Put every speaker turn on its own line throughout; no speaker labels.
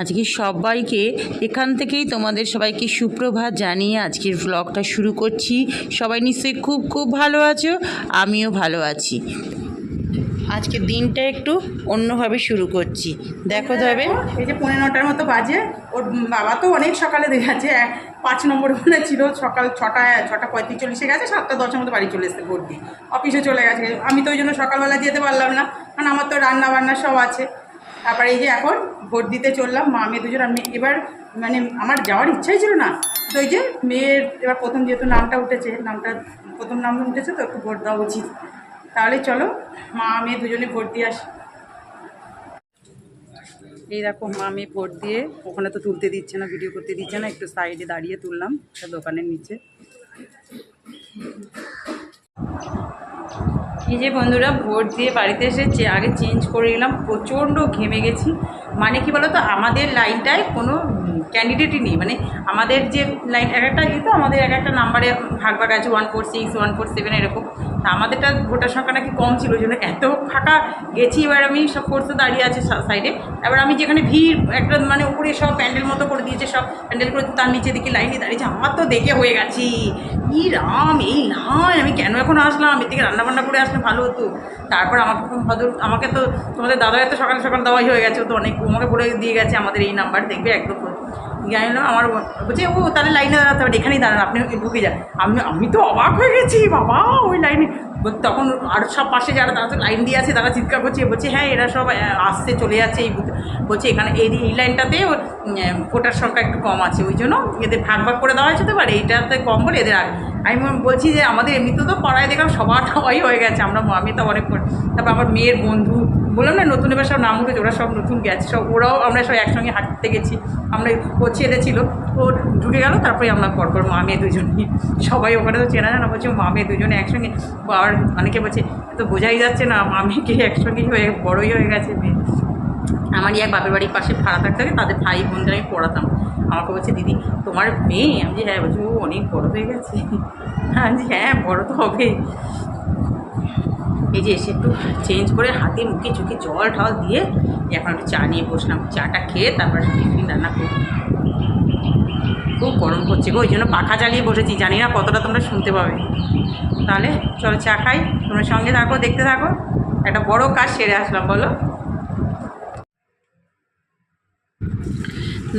আজকে সবাইকে এখান থেকেই তোমাদের সবাইকে সুপ্রভাত জানিয়ে আজকের ব্লগটা শুরু করছি। সবাই নিশ্চয়ই খুব খুব ভালো আছো? আমিও ভালো আছি। আজকে দিনটা একটু অন্যভাবে শুরু করছি। দেখো তবে
এই যে পনেরো নটার মতো বাজে। ওর বাবা তো অনেক সকালে দেখাচ্ছে পাঁচ নম্বর মনে ছিল। সকাল ছটায় ছটা পঁয়ত্রিশ গেছে। সাতটা দশের মতো বাড়ি চলে এসেছে দিয়ে অফিসে চলে গেছে। আমি তো ওই জন্য সকালবেলা যেতে পারলাম না। কারণ আমার তো রান্না বান্না সব আছে। তারপরে এই যে এখন ভোট দিতে চললাম, মা মেয়ে দুজন, আমি এবার মানে আমার যাওয়ার ইচ্ছাই ছিল না। তো এই যে মেয়ের এবার প্রথম যেহেতু নামটা উঠেছে, নামটা প্রথম নাম উঠেছে তো, একটু ভোট দেওয়া উচিত। তাহলে চলো, মা মেয়ে দুজনে ভোট দিয়ে আসি। এই দেখো, মা মেয়ে ভোট দিয়ে ওখানে তো তুলতে দিচ্ছে না ভিডিও করতে দিচ্ছে না, একটু সাইডে দাঁড়িয়ে তুললাম, একটা দোকানের নিচে। এই যে বন্ধুরা, ভোট দিয়ে বাড়িতে এসে আগে চেঞ্জ করে নিলাম, প্রচণ্ড ঘেমে গেছি। মানে কি বলতো, আমাদের লাইনটায় কোনো ক্যান্ডিডেটই নেই। মানে আমাদের যে লাইন এক একটা ইয়ে তো আমাদের এক একটা নাম্বারে ভাগ ভাগ আছে one four six one four seven এরকম। তা আমাদেরটা ভোটার সংখ্যা নাকি কম ছিল, ওই জন্য এত ফাঁকা গেছি। এবার আমি সব ফোর্সে দাঁড়িয়ে আছে সাইডে এবার আমি যেখানে ভিড়, একটা মানে উপরে সব প্যান্ডেল মতো করে দিয়েছে, সব প্যান্ডেল করে তার নিচে দিকে লাইনে দাঁড়িয়েছে। আমার তো দেখে হয়ে গেছি। ই রাম, এই নয় আমি কেন এখন আসলাম? এর থেকে রান্নাবান্না করে আসলে ভালো হতো। তারপর আমাকে ভদ্র আমাকে তো তোমাদের দাদা এত সকাল সকাল দেওয়াই হয়ে গেছে। তো অনেক আমাকে বলে দিয়ে গেছে আমাদের এই নাম্বার দেখবে, একদম জানি না, আমার বলছে, ও, তাহলে লাইনে দাঁড়াতে পারে এখানেই দাঁড়ান, আপনি ঢুকে যান আমি আমি তো অবাক হয়ে গেছি, বাবা, ওই লাইনে তখন আর সব পাশে যারা তারা তো লাইন দিয়ে আছে, তারা চিৎকার করছে, বলছে হ্যাঁ এরা সব আসছে, চলে যাচ্ছে এই। বলছে, এখানে এই এই লাইনটাতে ভোটার সংখ্যা একটু কম আছে, ওই জন্য এদের ভাগ ভাগ করে দেওয়া হয়েছে তো পারে এইটাতে কম বলে এদের আমি বলছি যে আমাদের এমনিতে তো পাড়ায় দেখলাম সবার সবাই হয়ে গেছে, আমরা আমি তো অনেক তারপর আমার মেয়ের বন্ধু, বললাম না নতুন এবার সব নাম উঠেছে, ওরা সব নতুন গেছে, সব ওরাও আমরা সব একসঙ্গে হাঁটতে গেছি, আমরা ও ছেলে ছিল, ও ঢুকে গেল, তারপরে আমরা পরপর মা, মেয়ে দুজনই সবাই ওখানে তো চেনা জানা, বলছে মা, মেয়ে দুজনে একসঙ্গে আর অনেকে বলছে তো বোঝাই যাচ্ছে না মামিকে একসঙ্গেই হয়ে, বড়ই হয়ে গেছে মেয়ে। আমারই এক বাপের বাড়ির পাশে ভাড়া থাকতে থাকে তাদের ভাই বোনদের আমি পড়াতাম। আমাকে বলছে দিদি তোমার মেয়ে? আমি যে হ্যাঁ। বলছি ও অনেক বড় হয়ে গেছে। আমি বলছি, হ্যাঁ বড় তো হবে এই যে এসে একটু চেঞ্জ করে হাতে মুখে চোখে জল ঠল দিয়ে এখন একটু চা নিয়ে বসলাম। চাটা খেয়ে তারপর টিফিন রান্না করব খুব গরম করছে গো ওই জন্য পাখা চালিয়ে বসেছি। জানি না কতটা তোমরা শুনতে পাবে। তাহলে চলো চা খাই তোমরা সঙ্গে থাকো দেখতে থাকো। একটা বড় কাজ সেরে আসলাম বলো।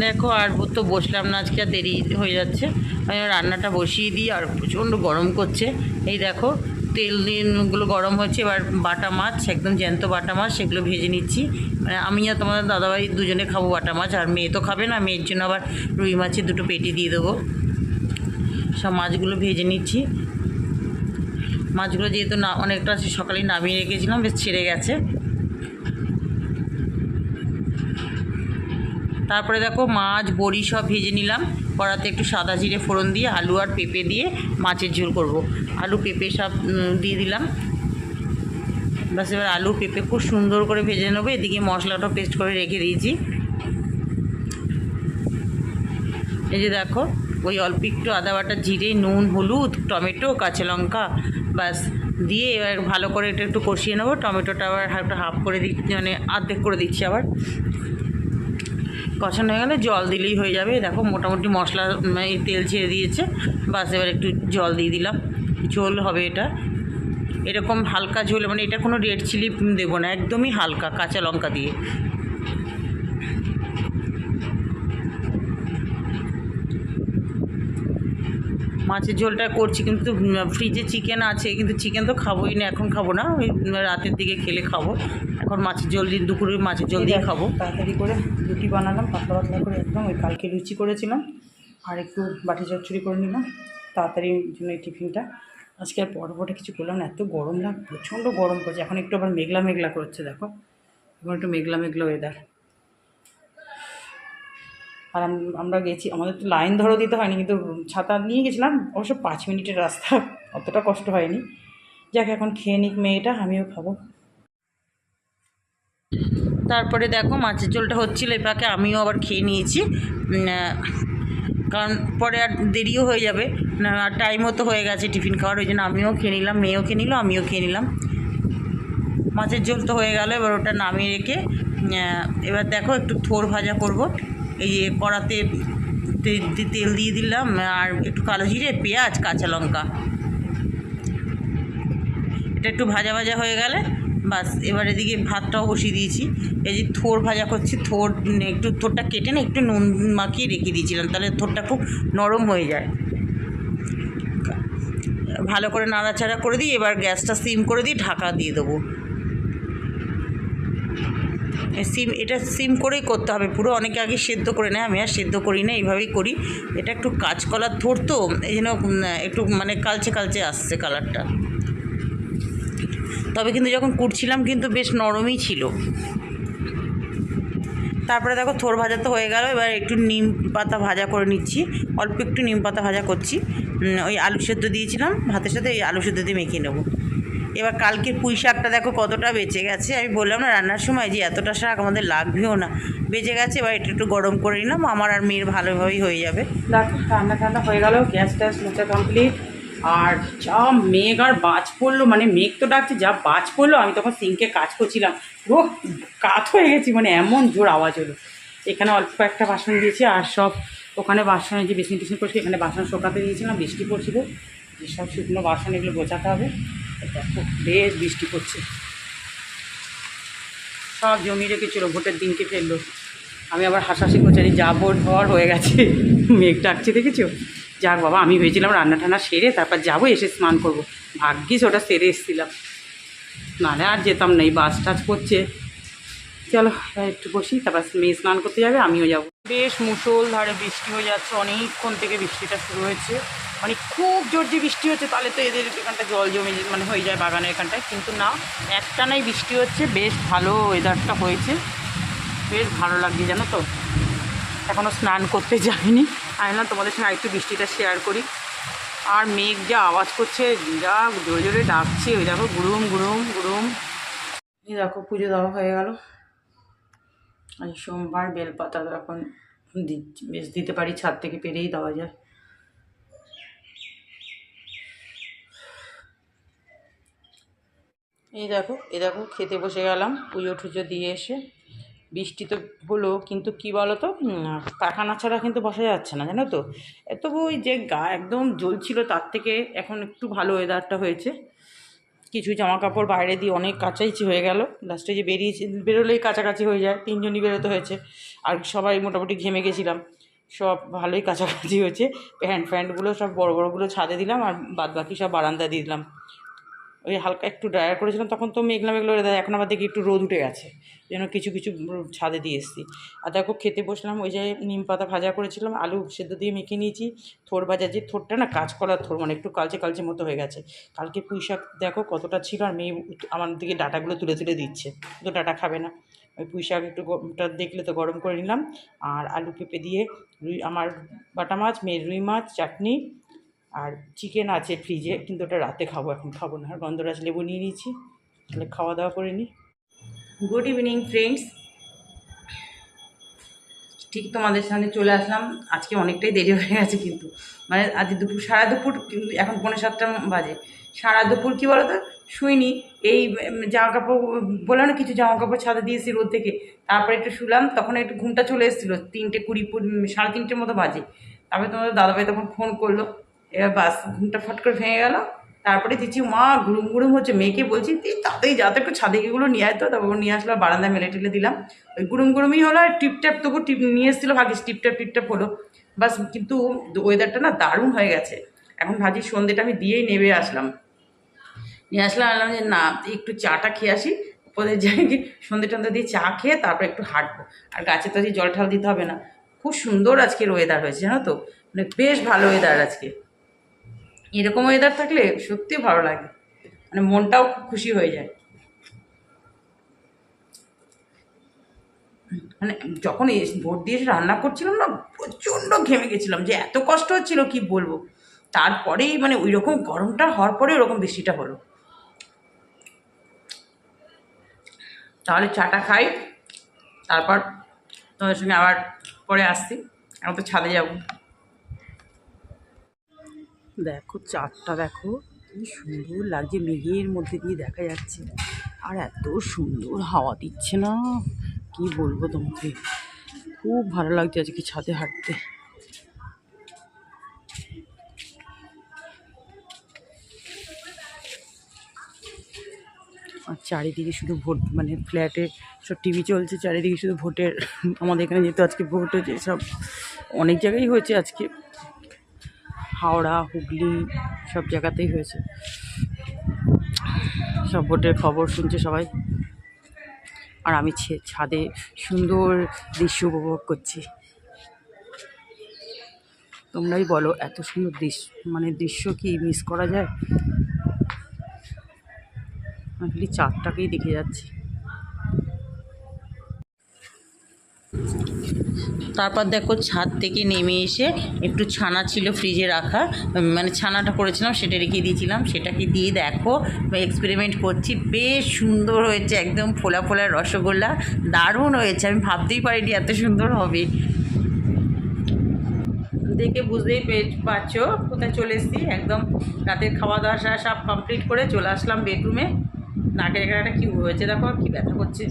দেখো, আর তো বসলাম না, আজকে আর দেরি হয়ে যাচ্ছে। আমি রান্নাটা বসিয়ে দিই, আর প্রচণ্ড গরম করছে। এই দেখো, তেল দিনগুলো গরম হচ্ছে এবার বাটা মাছ, একদম জ্যান্ত বাটা মাছ, সেগুলো ভেজে নিচ্ছি। মানে আমি আর তোমাদের দাদাভাই দুজনে খাব বাটা মাছ, আর মেয়ে তো খাবে না, মেয়ের জন্য আবার রুই মাছের দুটো পেটি দিয়ে দেবো। সব মাছগুলো ভেজে নিচ্ছি। মাছগুলো যেহেতু না, অনেকটা সকালেই নামিয়ে রেখেছিলাম, বেশ ছেড়ে গেছে। তারপরে দেখো মাছ, বড়ি সব ভেজে নিলাম। কড়াতে একটু সাদা জিরে ফোড়ন দিয়ে, আলু আর পেঁপে দিয়ে মাছের ঝোল করব। আলু, পেঁপে সব দিয়ে দিলাম। বাস এবার আলু, পেঁপে খুব সুন্দর করে ভেজে নেব। এদিকে মশলাটা পেস্ট করে রেখে দিয়েছি। এই যে দেখো, ওই অল্প একটু আদা বাটা, জিরে, নুন, হলুদ, টমেটো, কাঁচা লঙ্কা বাস দিয়ে এবার ভালো করে এটা একটু কষিয়ে নেব। টমেটোটা আবার একটু হাফ করে দিচ্ছি মানে অর্ধেক করে দিচ্ছি আবার। কষানো হয়ে গেলে জল দিলেই হয়ে যাবে। দেখো মোটামুটি মশলা তেল ছেড়ে দিয়েছে। বাস এবার একটু জল দিয়ে দিলাম। ঝোল হবে এটা। এরকম হালকা ঝোল মানে এটা কোনো রেড চিলি দেবো না একদমই হালকা কাঁচা লঙ্কা দিয়ে। মাছের ঝোলটা করছি কিন্তু ফ্রিজে চিকেন আছে কিন্তু চিকেন তো খাবোই না এখন খাব না ওই রাতের দিকে খেলে খাব। এখন মাছের ঝোল দিয়ে দুপুরে মাছের ঝোল দিয়ে খাব।
তাড়াতাড়ি করে রুটি বানালাম, পাতলা পাতলা করে একদম, ওই কালকে লুচি করেছিলাম, আর একটু বাটি চচ্চড়ি করে নিলাম, তাড়াতাড়ি জন্য এই টিফিনটা। আজকে আর পরোটা কিছু করলাম না, এত গরম লাগ প্রচণ্ড গরম করছে এখন একটু আবার মেঘলা মেঘলা করছে, দেখো। এখন একটু মেঘলা মেঘলা ওয়েদার আর আমরা গেছি, আমাদের তো লাইন ধরো দিতে হয়নি, কিন্তু ছাতা নিয়ে গেছিলাম, অবশ্য পাঁচ মিনিটের রাস্তা, অতটা কষ্ট হয়নি। যাক, এখন খেয়ে নিক মেয়েটা, আমিও খাব।
তারপরে দেখো মাছের ঝোলটা হচ্ছিল এই পাকে আমিও আবার খেয়ে নিয়েছি। কারণ পরে আর দেরিও হয়ে যাবে। আর টাইমও তো হয়ে গেছে টিফিন খাওয়ার, ওই জন্য আমিও খেয়ে নিলাম, মেয়েও খেয়ে নিল, আমিও খেয়ে নিলাম। মাছের ঝোল তো হয়ে গেল, এবার ওটা নামিয়ে রেখে এবার দেখো একটু থোর ভাজা করব। এই যে কড়াতে তেল দিয়ে দিলাম, আর একটু কালো জিরে, পেঁয়াজ, কাঁচা লঙ্কা। এটা একটু ভাজা ভাজা হয়ে গেলে বাস, এবার এদিকে ভাতটাও বসিয়ে দিয়েছি। এই যে থোর ভাজা করছি, থোর একটু থোরটা কেটে না, একটু নুন মাখিয়ে রেখে দিয়েছিলাম, তাহলে থোরটা খুব নরম হয়ে যায়। ভালো করে নাড়াচাড়া করে দিই এবার গ্যাসটা সিম করে দিই ঢাকা দিয়ে দেবো। সিম, এটা সিম করেই করতে হবে, পুরো অনেকে আগে সেদ্ধ করে নেয়, আমি আর সেদ্ধ করি না, এইভাবেই করি। এটা একটু কাঁচকলার থোর তো, এই জন্য একটু মানে কালচে কালচে আসছে কালারটা। তবে কিন্তু যখন কুটছিলাম কিন্তু বেশ নরমই ছিল। তারপরে দেখো থোর ভাজা তো হয়ে গেল, এবার একটু নিম পাতা ভাজা করে নিচ্ছি। অল্প একটু নিম পাতা ভাজা করছি। ওই আলু সেদ্ধ দিয়েছিলাম, ভাতের সাথে এই আলু সেদ্ধ দিয়ে মেখে নেব। এবার কালকের পুঁই শাকটা দেখো কতটা বেঁচে গেছে। আমি বললাম না, রান্নার সময় যে এতটা শাক আমাদের লাগবেও না। বেঁচে গেছে, এবার এটা একটু গরম করে নিলাম, আমার আর মেয়ের ভালোভাবেই হয়ে যাবে।
ঠান্ডা ঠান্ডা হয়ে গেল, গ্যাস ট্যাস মোচা কমপ্লিট। আর যা মেঘ আর বাজ পড়ল মানে মেঘ তো ডাকছে, যা বাজ পড়ল, আমি তখন সিঙ্কে কাজ করছিলাম। পুরো কাত হয়ে গেছি মানে এমন জোর আওয়াজ হলো। এখানে অল্প একটা বাসন দিয়েছি, আর সব ওখানে বাসনে যে বেসিন টেসিন করছি, এখানে বাসন শোকাতে দিয়েছিলাম, বৃষ্টি পড়ছিল। যেসব শুকনো বাসন এগুলো গোছাতে হবে। দেখো, বেশ বৃষ্টি পড়ছে। সব জমি রেখেছিল, ভোটের দিনকে ফেলল। আমি আবার হাসাহাসি করছি যা ভোট হওয়ার হয়ে গেছে। মেঘ ডাকছে, দেখেছ? যাক বাবা, আমি ভেবেছিলাম রান্না টান্না সেরে তারপর যাব, এসে স্নান করব। ভাগ্যিস ওটা সেরে এসেছিলাম। নাহলে আর যেতাম না, এই বাস টাচ করছে। চলো একটু বসি, তারপর মেয়ে স্নান করতে যাবে, আমিও যাব। বেশ মুসল ধারে বৃষ্টি হয়ে যাচ্ছে, অনেকক্ষণ থেকে বৃষ্টিটা শুরু হয়েছে। মানে খুব জোর যে বৃষ্টি হচ্ছে, তাহলে তো এদের এখানটা জল জমে মানে হয়ে যায় বাগানের এখানটায়। কিন্তু না, একটানাই বৃষ্টি হচ্ছে, বেশ ভালো ওয়েদারটা হয়েছে। বেশ ভালো লাগছে, জানো তো? এখনও স্নান করতে যাইনি। না তোমাদের সঙ্গে একটু বৃষ্টিটা শেয়ার করি। আর মেঘ যা আওয়াজ করছে, যা জোরে জোরে ডাকছে, ওই দেখো গুরুম গুরুম গুরুম এই দেখো, পুজো দেওয়া হয়ে গেল। আজ সোমবার বেলপাতা এখন বেশ দিতে পারি, ছাদ থেকে পেরেই দেওয়া যায়। এই দেখো এই দেখো, খেতে বসে গেলাম পুজো টুজো দিয়ে এসে। বৃষ্টি তো হলো, কিন্তু কি বলো তো পাখানা ছাড়া কিন্তু বসা যাচ্ছে না, জানো তো? তবু ওই যে গা একদম জ্বলছিল, তার থেকে এখন একটু ভালো ওয়েদারটা হয়েছে। কিছু জামা কাপড় বাইরে দিয়ে অনেক কাচাইচি হয়ে গেল। লাস্টে যে বেরিয়েছি, বেরোলেই কাছাকাছি হয়ে যায়, তিনজনই বেরোতে হয়েছে। আর সবাই মোটামুটি ঘেমে গেছিলাম। সব ভালোই কাছাকাছি হয়েছে। প্যান্ট ফ্যান্টগুলো সব বড় বড়গুলো ছাদে দিলাম আর বাদ বাকি সব বারান্দায় দিয়ে দিলাম। ওই হালকা একটু ড্রায়ার করেছিলাম তখন তো মেঘলা মেঘলা weather, এখন আবার দেখি একটু রোদ উঠে গেছে। যেন কিছু কিছু ছাদে দিয়ে এসেছি। আর দেখো খেতে বসলাম ওই যে নিম পাতা ভাজা করেছিলাম আলু সেদ্ধ দিয়ে মেখে নিয়েছি। থোর ভাজা যে থোরটা না কাজ করার থোর মানে একটু কালচে কালচে মতো হয়ে গেছে। কালকে পুঁই শাক দেখো কতটা ছিল আর মেয়ে আমার দিকে ডাটাগুলো তুলে তুলে দিচ্ছে। তো ডাটা খাবে না। ওই পুঁই শাক একটু দেখলে তো গরম করে নিলাম। আর আলু পেঁপে দিয়ে রুই আমার বাটা মাছ মেয়ের রুই মাছ চাটনি আর চিকেন আছে ফ্রিজে কিন্তু ওটা রাতে খাব, এখন খাব না। আর গন্ধরাজ লেবু নিয়ে নিয়েছি, তাহলে খাওয়া দাওয়া করে নিই গুড ইভিনিং ফ্রেন্ডস ঠিক তোমাদের সামনে চলে আসলাম। আজকে অনেকটাই দেরি হয়ে গেছে কিন্তু। মানে আজ দুপুর, সারা দুপুর এখন পৌনে সাতটা বাজে। সারা দুপুর কী বলো তো শুইনি। এই জামা কাপড় বললাম না, কিছু জামা কাপড় ছাদে দিয়েছি রোদ থেকে। তারপরে একটু শুলাম, তখন একটু ঘুমটা চলে এসেছিল। তিনটে কুড়ি, সাড়ে তিনটের মতো বাজে। তারপরে তোমাদের দাদাভাই তখন ফোন করল। এবার বাস ঘুমটা ফট করে ভেঙে গেল। তারপরে দিচ্ছি, মা, গুড়ুম গুড়ুম হচ্ছে মেয়েকে বলছি তুই তাড়াতাড়ি যাতে একটু ছাদে এগুলো নিয়ে আসতো তারপর নিয়ে আসলো, বারান্দায় মেলে টেলে দিলাম। ওই গুড়ুম গুড়ুমই হলো আর টিপটাপ তবু টিপ নিয়ে এসেছিল ভাগিস টিপটাপ টিপটাপ হলো। বাস, কিন্তু ওয়েদারটা না দারুণ হয়ে গেছে। এখন ভাজি সন্ধ্যেটা আমি দিয়েই নেমে আসলাম। নিয়ে আসলাম, আনলাম যে, না একটু চাটা খেয়ে আসি। ওদের যাই গিয়ে সন্ধ্যে টন্ধে দিয়ে চা খেয়ে তারপর একটু হাঁটবো। আর গাছে তো জল ঠাল দিতে হবে না। খুব সুন্দর আজকের ওয়েদার হয়েছে, জানো তো? মানে বেশ ভালো ওয়েদার আজকে। এরকম ওয়েদার থাকলে সত্যি ভালো লাগে। মানে মনটাও খুব খুশি হয়ে যায়। মানে যখন ভোট দিয়ে এসে রান্না করছিলাম না, প্রচণ্ড ঘেমে গেছিলাম যে এত কষ্ট হচ্ছিল, কি বলব? তারপরেই মানে ওই রকম গরমটা হওয়ার পরে ওরকম বৃষ্টিটা হলো। তাহলে চাটা খাই, তারপর তোমাদের সঙ্গে আবার পরে আসছি। এখন তো ছাদে যাব। দেখো, চাঁদটা দেখো, কি সুন্দর লাগছে, মেঘের মধ্যে দিয়ে দেখা যাচ্ছে।
আর এত সুন্দর হাওয়া দিচ্ছে না, কি বলব তোমাকে? খুব ভালো লাগছে আজকে ছাদে হাঁটতে। আর চারিদিকে শুধু ভোট মানে ফ্ল্যাটে সব টিভি চলছে, চারিদিকে শুধু ভোটের, আমাদের এখানে যেহেতু আজকে ভোট হয়েছে সব অনেক জায়গায় হয়েছে আজকে। হাওড়া, হুগলি সব জায়গাতেই হয়েছে। সব ভোটের খবর শুনছে সবাই। আর আমি ছাদে সুন্দর দৃশ্য উপভোগ করছি। তোমরাই বলো, এত সুন্দর দৃশ্য মানে দৃশ্য কি মিস করা যায়? আমি চাঁদটাকেই দেখে যাচ্ছি। তারপর দেখো ছাদ থেকে নেমে এসে একটু ছানা ছিল ফ্রিজে রাখা মানে ছানাটা করেছিলাম, সেটা রেখে দিয়েছিলাম, সেটাকে দিয়ে দেখো এক্সপেরিমেন্ট করছি, বেশ সুন্দর হয়েছে, একদম ফোলা ফোলা রসগোল্লা, দারুণ হয়েছে, আমি ভাবতেই পারিনি এত সুন্দর হবে। দেখে বুঝতেই পারছ, কোথায় চলে এসেছি, একদম রাতের খাওয়া দাওয়া সব কমপ্লিট করে চলে আসলাম বেডরুমে নাকের এখানে কী হয়েছে দেখো, কী ব্যথা করছে।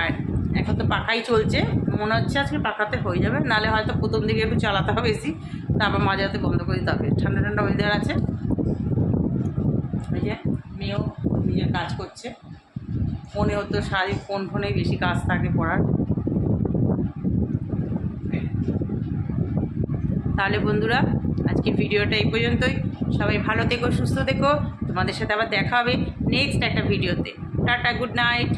আর এখন তো পাখাই চলছে। মনে হচ্ছে আজকে পাখাতে হয়ে যাবে। নালে হয়তো প্রথম দিকে একটু চালাতে হবে বেশি। তারপর মাঝে হাতে বন্ধ করে দিতে হবে। ঠান্ডা ঠান্ডা ওয়েদার আছে। এই যে মেয়েও নিজের কাজ করছে। ফোনে হতো সারাদিন ফোন ফোনেই বেশি কাজ থাকে পড়ার। তাহলে বন্ধুরা, আজকে ভিডিওটা এই পর্যন্তই। সবাই ভালো থেকো, সুস্থ থেকো। তোমাদের সাথে আবার দেখা হবে নেক্সট একটা ভিডিওতে। Tata good night